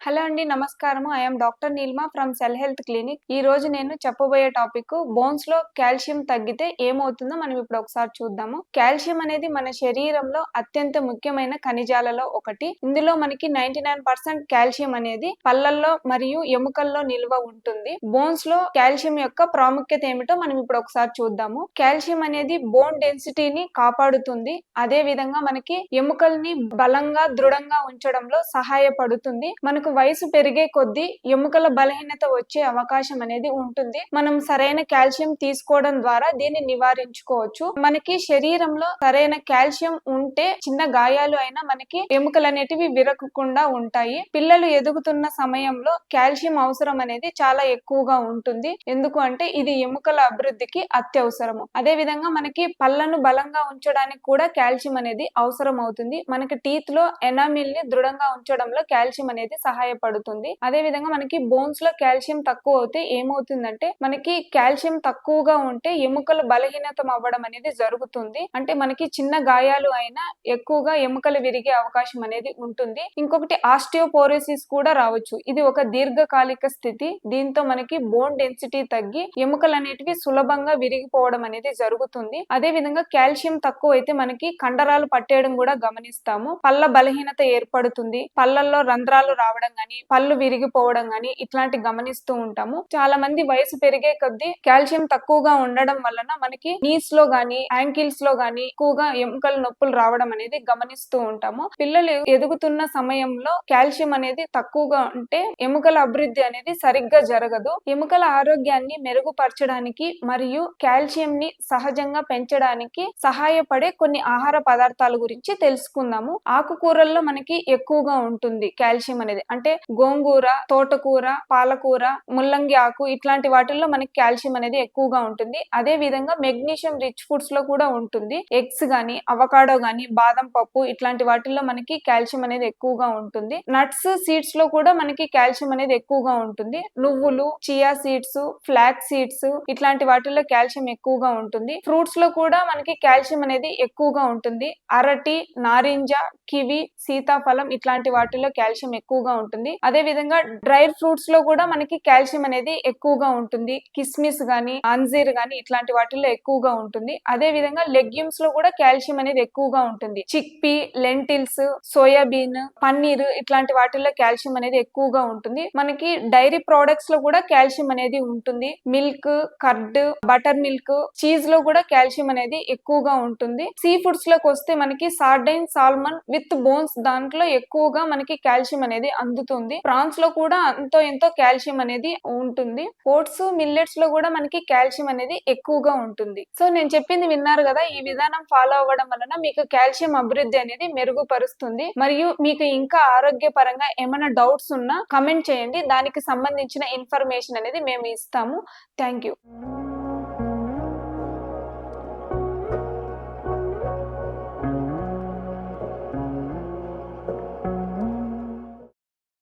Hello అండి నమస్కారం I'm doctor Neelma from cell health clinic ఈ రోజు నేను చెప్పబోయే టాపిక్ బోన్స్లో కాల్షియం తగ్గితే ఏమవుతుందో మనం ఇప్పుడు ఒకసారి చూద్దాము. కాల్షియం అనేది మన శరీరంలో అత్యంత ముఖ్యమైన ఖనిజాలలో ఒకటి. ఇందులో మనకి నైన్టీ నైన్ పర్సెంట్ కాల్షియం అనేది పళ్ళల్లో మరియు ఎముకల్లో నిల్వ ఉంటుంది. బోన్స్లో కాల్షియం యొక్క ప్రాముఖ్యత ఏమిటో మనం ఇప్పుడు ఒకసారి చూద్దాము. కాల్షియం అనేది బోన్ డెన్సిటీని కాపాడుతుంది. అదే విధంగా మనకి ఎముకల్ని బలంగా దృఢంగా ఉంచడంలో సహాయపడుతుంది. మనకు వయసు పెరిగే కొద్దీ ఎముకల బలహీనత వచ్చే అవకాశం అనేది ఉంటుంది. మనం సరైన కాల్షియం తీసుకోవడం ద్వారా దీన్ని నివారించుకోవచ్చు. మనకి శరీరంలో సరైన కాల్షియం ఉంటే చిన్న గాయాలు అయినా మనకి ఎముకలు అనేటివి విరగకుండా ఉంటాయి. పిల్లలు ఎదుగుతున్న సమయంలో కాల్షియం అవసరం అనేది చాలా ఎక్కువగా ఉంటుంది. ఎందుకు అంటే ఇది ఎముకల అభివృద్ధికి అత్యవసరము. అదే విధంగా మనకి పళ్ళను బలంగా ఉంచడానికి కూడా కాల్షియం అనేది అవసరం అవుతుంది మనకి టీత్లో ఎనామిల్ని దృఢంగా ఉంచడంలో కాల్షియం అనేది సహాయపడుతుంది. అదే విధంగా మనకి బోన్స్లో కాల్షియం తక్కువ అవుతే ఏమవుతుందంటే మనకి కాల్షియం తక్కువగా ఉంటే ఎముకలు బలహీనతం అవ్వడం అనేది జరుగుతుంది. అంటే మనకి చిన్న గాయాలు అయినా ఎక్కువగా ఎముకలు విరిగే అవకాశం అనేది ఉంటుంది. ఇంకొకటి ఆస్టియోపోరోసిస్ కూడా రావచ్చు. ఇది ఒక దీర్ఘకాలిక స్థితి. దీంతో మనకి బోన్ డెన్సిటీ తగ్గి ఎముకలు అనేటివి సులభంగా విరిగిపోవడం అనేది జరుగుతుంది. అదే విధంగా కాల్షియం తక్కువ అయితే మనకి కండరాలు పట్టేయడం కూడా గమనిస్తాము. పళ్ళ బలహీనత ఏర్పడుతుంది. పళ్ళల్లో రంధ్రాలు రావడం గాని పళ్ళు విరిగిపోవడం గాని ఇట్లాంటి గమనిస్తూ ఉంటాము. చాలా మంది వయసు పెరిగే కొద్దీ కాల్షియం తక్కువగా ఉండడం వలన మనకి నీస్లో గాని యాంకిల్స్లో గాని ఎక్కువగా ఎముకల నొప్పులు రావడం అనేది గమనిస్తూ ఉంటాము. పిల్లలు ఎదుగుతున్న సమయంలో కాల్షియం అనేది తక్కువగా ఉంటే ఎముకల అభివృద్ధి అనేది సరిగ్గా జరగదు. ఎముకల ఆరోగ్యాన్ని మెరుగుపరచడానికి మరియు కాల్షియం ని సహజంగా పెంచడానికి సహాయపడే కొన్ని ఆహార పదార్థాల గురించి తెలుసుకుందాము. ఆకుకూరల్లో మనకి ఎక్కువగా ఉంటుంది కాల్షియం అనేది. అంటే గోంగూర తోటకూర పాలకూర ముల్లంగి ఆకు ఇట్లాంటి వాటిల్లో మనకి కాల్షియం అనేది ఎక్కువగా ఉంటుంది. అదే విధంగా మెగ్నీషియం రిచ్ ఫుడ్స్లో కూడా ఉంటుంది. ఎగ్స్ గాని అవకాడో గాని బాదం పప్పు ఇట్లాంటి వాటిల్లో మనకి కాల్షియం అనేది ఎక్కువగా ఉంటుంది. నట్స్ సీడ్స్లో కూడా మనకి కాల్షియం అనేది ఎక్కువగా ఉంటుంది. నువ్వులు చియా సీడ్స్ ఫ్లాక్ సీడ్స్ ఇట్లాంటి వాటిల్లో కాల్షియం ఎక్కువగా ఉంటుంది. ఫ్రూట్స్లో కూడా మనకి కాల్షియం అనేది ఎక్కువగా ఉంటుంది. అరటి నారింజ కివి సీతాఫలం ఇట్లాంటి వాటిల్లో కాల్షియం ఎక్కువగా ఉంటుంది. అదే విధంగా డ్రై ఫ్రూట్స్లో కూడా మనకి కాల్షియం అనేది ఎక్కువగా ఉంటుంది. కిస్మిస్ గానీ అంజీర్ గానీ ఇట్లాంటి వాటిల్లో ఎక్కువగా ఉంటుంది. అదే విధంగా లెగ్యూమ్స్లో కూడా కాల్షియం అనేది ఎక్కువగా ఉంటుంది. చిక్పీ లెంటిల్స్ సోయాబీన్ పన్నీర్ ఇట్లాంటి వాటిల్లో కాల్షియం అనేది ఎక్కువగా ఉంటుంది. మనకి డైరీ ప్రోడక్ట్స్లో కూడా కాల్షియం అనేది ఉంటుంది. మిల్క్ కర్డ్ బటర్ మిల్క్ చీజ్లో కూడా కాల్షియం అనేది ఎక్కువగా ఉంటుంది. సీ ఫుడ్స్లోకి వస్తే మనకి సార్డైన్ సాల్మన్ విత్ బోన్స్ దాంట్లో ఎక్కువగా మనకి కాల్షియం అనేది పొందుతుంది ప్రాన్స్లో కూడా అంతో ఎంతో కాల్షియం అనేది ఉంటుంది. ఓట్స్ మిల్లెట్స్లో కూడా మనకి కాల్షియం అనేది ఎక్కువగా ఉంటుంది. సో నేను చెప్పింది విన్నారు కదా ఈ విధానం ఫాలో అవ్వడం వలన మీకు కాల్షియం అభివృద్ధి అనేది మెరుగుపరుస్తుంది. మరియు మీకు ఇంకా ఆరోగ్యపరంగా ఏమైనా డౌట్స్ ఉన్నా కమెంట్ చేయండి. దానికి సంబంధించిన ఇన్ఫర్మేషన్ అనేది మేము ఇస్తాము. Thank you.